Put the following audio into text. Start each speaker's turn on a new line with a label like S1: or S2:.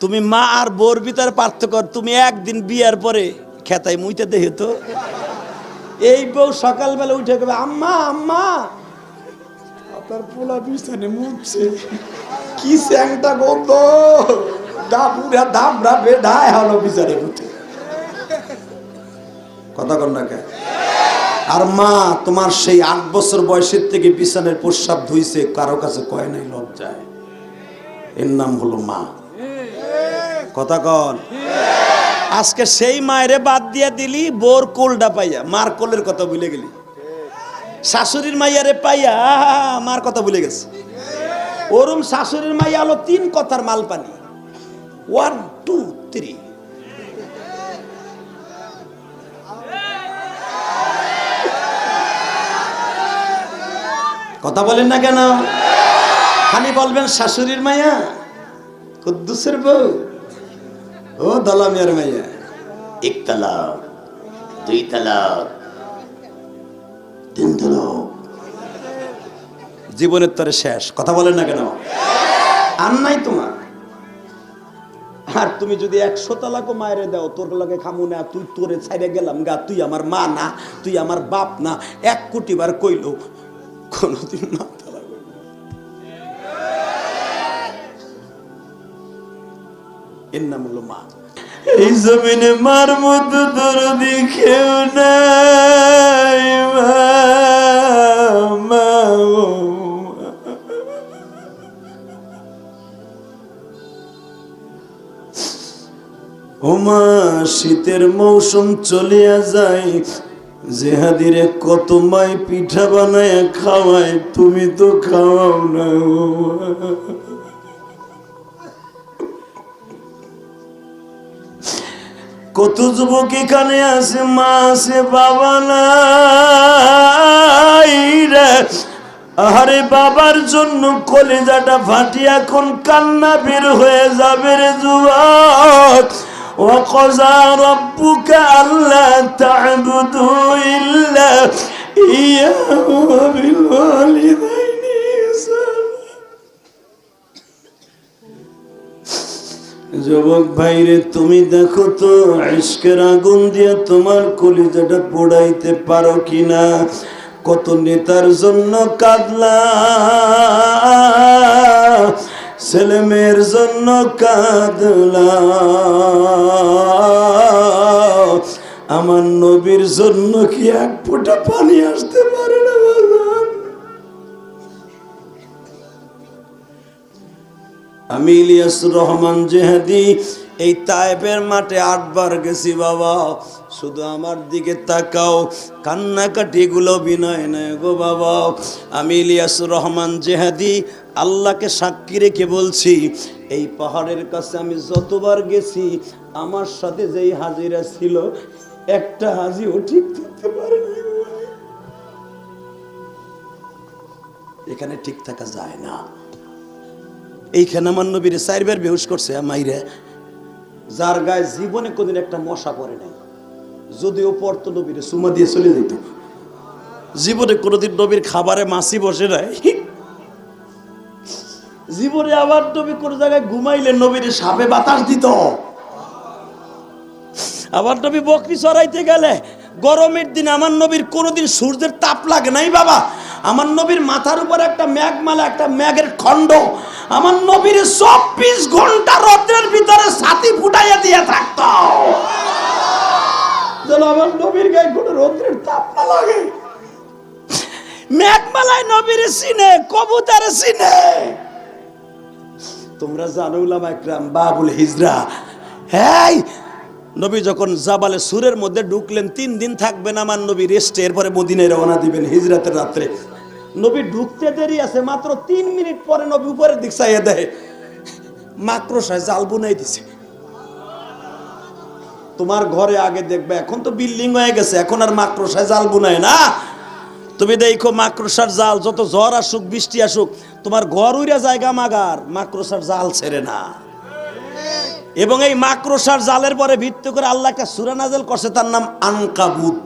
S1: তুমি মা আর বোর ভিতরে পার্থক্য তুমি একদিন বিয়ার পরে খেতাই মুইতে দেখে তো। এই বউ সকালবেলা উঠে গেবে আম্মা আম্মা, আপনার পোলা বিছানে মুখছে কি স্যাংটা গন্ধ? দাবুরা দাবরা বেঢায় হলো বিছানে উঠে কথা কন না? আর মা, তোমার সেই আট বছর বয়সের থেকে বিছানের প্রস্রাব ধুইছে, কারও কাছে কয় নাই লজ্জায়। এর নাম হলো মা। কথা কন। আজকে সেই মায়েরে বাদ দিয়া দিলি, বোর কোলটা পাইয়া, মার কোলের কথা ভুলে গেলি। শাশুড়ির মাইয়ারে পাইয়া মার কথা ভুলে গেছে। ওরম শাশুড়ির মাইয়া হলো তিন কথার মাল পানি ওয়ান টু থ্রি কথা বলেন না কেন? খালি বলবেন শাশুড়ির মাইয়া। কুদ্দুসের বউ। ও দলামিয়ার মাইয়া এক তালাক দুই তালাক তিন তালাক। জীবনের তরে শেষ। কথা বলেন না কেন? আর নাই তোমার। আর তুমি যদি একশো তালাকও মায়ের দাও তোর লাগে খামু না তুই তোরে ছাইরে গেলাম গা তুই আমার মা না তুই আমার বাপ না এক কোটি বার কইল কোনোদিন মা এর নাম হলো এই জমিনে মার মতো দরদি কেউ নাই ওমা শীতের মৌসুম চলিয়া যায়, জেহাদিরে কত মাই পিঠা বানায় খাওয়ায়, তুমি তো খাওয়াও না কত যুবক এখানে আছে মা আছে বাবা নাই রে আরে বাবার জন্য কলেজাটা ফাটি এখন কান্না বের হয়ে যাবে রে যুবক وقضى ربك ألا تعبدوا إلا إياه وبالوالدين যুবক ভাইরে, তুমি দেখো তো, আইসকের আগুন দিয়ে তোমার কলিজাটা পোড়াইতে পারো কিনা? কত নেতার জন্য কাঁদলা ছেলে মেয়ের জন্য কাঁদলা আমার নবীর জন্য কি এক ফোঁটা পানি আসতে পারে? আমি ইলিয়াসুর রহমান জেহাদি, এই তাইপের মাঠে আটবার গেছি বাবা। শুধু আমার দিকে তাকাও কান্নাকাটি গুলো বিনয় নয় গো বাবা। আমি ইলিয়াসুর রহমান জেহাদি, আল্লাহকে সাক্ষী রেখে বলছি, এই পাহাড়ের কাছে আমি যতবার গেছি, আমার সাথে যেই হাজিরা ছিল, একটা হাজিও ঠিক থাকতে পারে এখানে ঠিক থাকা যায় না। এইখানে আমার নবীর চারবার বেহুশ করছে মাইরে। যার গায়ে জীবনে কোনদিন একটা মশা পড়ে নাই। যদিও পড়তো নবীরে, সুমা দিয়ে চলে যেত। জীবনে কোনোদিন নবীর খাবারে মাছি বসে নাই। জীবনে আবার নবী কোন জায়গায় ঘুমাইলে নবীর সাপে বাতাস দিত। আবার নবী বকরি চড়াইতে গেলে, গরমের দিন আমার নবীর কোনোদিন সূর্যের তাপ লাগে নাই বাবা। আমার নবীর মাথার উপর একটা ম্যাগমালা, একটা ম্যাগের খণ্ড আমার নবীর চব্বিশ ঘণ্টা রৌদ্রের ভিতরে ছাতি ফুটাইয়া দিয়ে থাকত। যেন আমার নবীর গায়ে কোনো রৌদ্রের তাপ না লাগে। ম্যাগমালায় নবীর সিনে, কবুতারে সিনে। তোমরা জানো উলামা একরাম, বাবুল হিজরা। হ্যাঁ নবী যখন জাবালে সুরের মধ্যে ঢুকলেন, তিন দিন থাকবেন আমার নবী রেস্টে, এরপরে মদিনায় রওনা দিবেন হিজরাতের রাত্রে। নবী ঢুকতে দেরি আছে, মাত্র তিন মিনিট পরে নবী উপরের দিক চাইয়ে দেয়। মাকড়সায় জাল বুনাই দিছে। তোমার ঘরে আগে দেখবে, এখন তো বিল্ডিং হয়ে গেছে, এখন আর মাকড়সায় জাল বুনায় না। তুমি দেখো মাকড়সার জাল, যত ঝড় আসুক, বৃষ্টি আসুক, তোমার ঘর উইরা জায়গা মাগার, মাকড়সার জাল ছেড়ে না। এবং এই মাকড়সার জালের পরে ভিত্তি করে আল্লাহ একটা সুরা নাজেল করছে, তার নাম আনকাবুত।